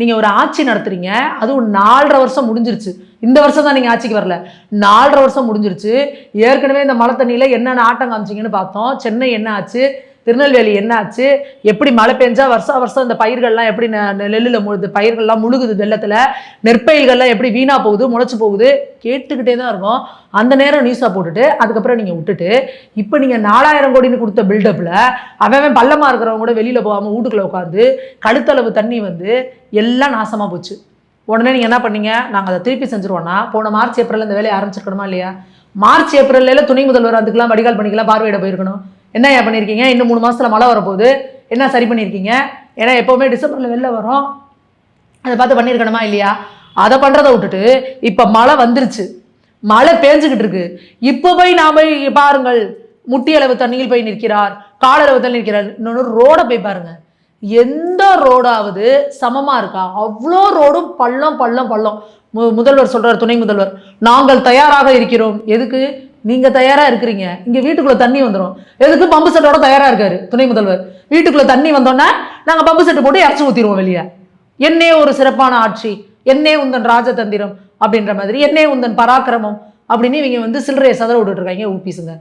நீங்கள் ஒரு ஆட்சி நடத்துறீங்க அதுவும் நாலரை வருஷம் முடிஞ்சிருச்சு. இந்த வருஷம் தான் நீங்கள் ஆட்சிக்கு வரல. நாலரை வருஷம் முடிஞ்சிருச்சு. ஏற்கனவே இந்த மழை தண்ணியில் என்னென்ன ஆட்டம் காமிச்சிங்கன்னு பார்த்தோம். சென்னை என்ன ஆச்சு? திருநெல்வேலி என்னாச்சு? எப்படி மழை பெஞ்சா வருஷம் வருஷம் இந்த பயிர்கள்லாம் எப்படி நெல்லில் முழுது பயிர்கள்லாம் முழுகுது வெள்ளத்தில்? நெற்பயிர்கள்லாம் எப்படி வீணாக போகுது முளைச்சு போகுது? கேட்டுக்கிட்டே தான் இருக்கும். அந்த நேரம் நியூஸாக போட்டுட்டு அதுக்கப்புறம் நீங்கள் விட்டுட்டு இப்போ நீங்கள் நாலாயிரம் கோடின்னு கொடுத்த பில்டப்பில் அவன் பள்ளமாக இருக்கிறவங்க கூட வெளியில் போகாமல் வீட்டுக்குள்ளே உட்காந்து கழுத்தளவு தண்ணி வந்து எல்லாம் நாசமாக போச்சு. உடனே நீங்கள் என்ன பண்ணீங்க? நாங்கள் அதை திருப்பி செஞ்சுருவோன்னா போன மார்ச் ஏப்ரல் இந்த வேலையை ஆரம்பிச்சிருக்கணுமா இல்லையா? மார்ச் ஏப்ரல்ல துணை முதல்வர் அதுக்கெல்லாம் வடிகால் பண்ணிக்கலாம் பார்வையிட போயிருக்கணும். என்ன ஏன் பண்ணியிருக்கீங்க இன்னும் மூணு மாதத்தில் மழை வரப்போகுது. என்ன சரி பண்ணியிருக்கீங்க ஏன்னா எப்போவுமே டிசம்பரில் வெளில வரும் அதை பார்த்து பண்ணியிருக்கணுமா இல்லையா? அதை பண்ணுறதை விட்டுட்டு இப்போ மழை வந்துருச்சு. மழை பேஞ்சுக்கிட்டு இருக்கு. இப்போ போய் நான் போய் பாருங்கள். முட்டி அளவு தண்ணியில் போய் நிற்கிறார். காலளவு தண்ணி நிற்கிறார். இன்னொன்று ரோடை போய் பாருங்க. எந்த ரோடாவது சமமாக இருக்கா? அவ்வளோ ரோடும் பள்ளம் பள்ளம் பள்ளம். மு- முதல்வர் சொல்கிறார் துணை முதல்வர். நாங்கள் தயாராக இருக்கிறோம். எதுக்கு? நீங்கள் தயாராக இருக்கிறீங்க. இங்கே வீட்டுக்குள்ளே தண்ணி வந்துடும் எதுக்கு பம்பு செட்டோட தயாராக இருக்காரு துணை முதல்வர். வீட்டுக்குள்ளே தண்ணி வந்தோன்னே நாங்கள் பம்பு செட்டு போட்டு இறச்சி ஊற்றிடுவோம் வெளியே. என்னே ஒரு சிறப்பான ஆட்சி என்னே உந்தன் ராஜதந்திரம் அப்படின்ற மாதிரி என்னே உந்தன் பராக்கிரமம் அப்படின்னு இவங்க வந்து சில்லறையை சதற விட்டுட்டு இருக்காங்க ஊபிஸுங்க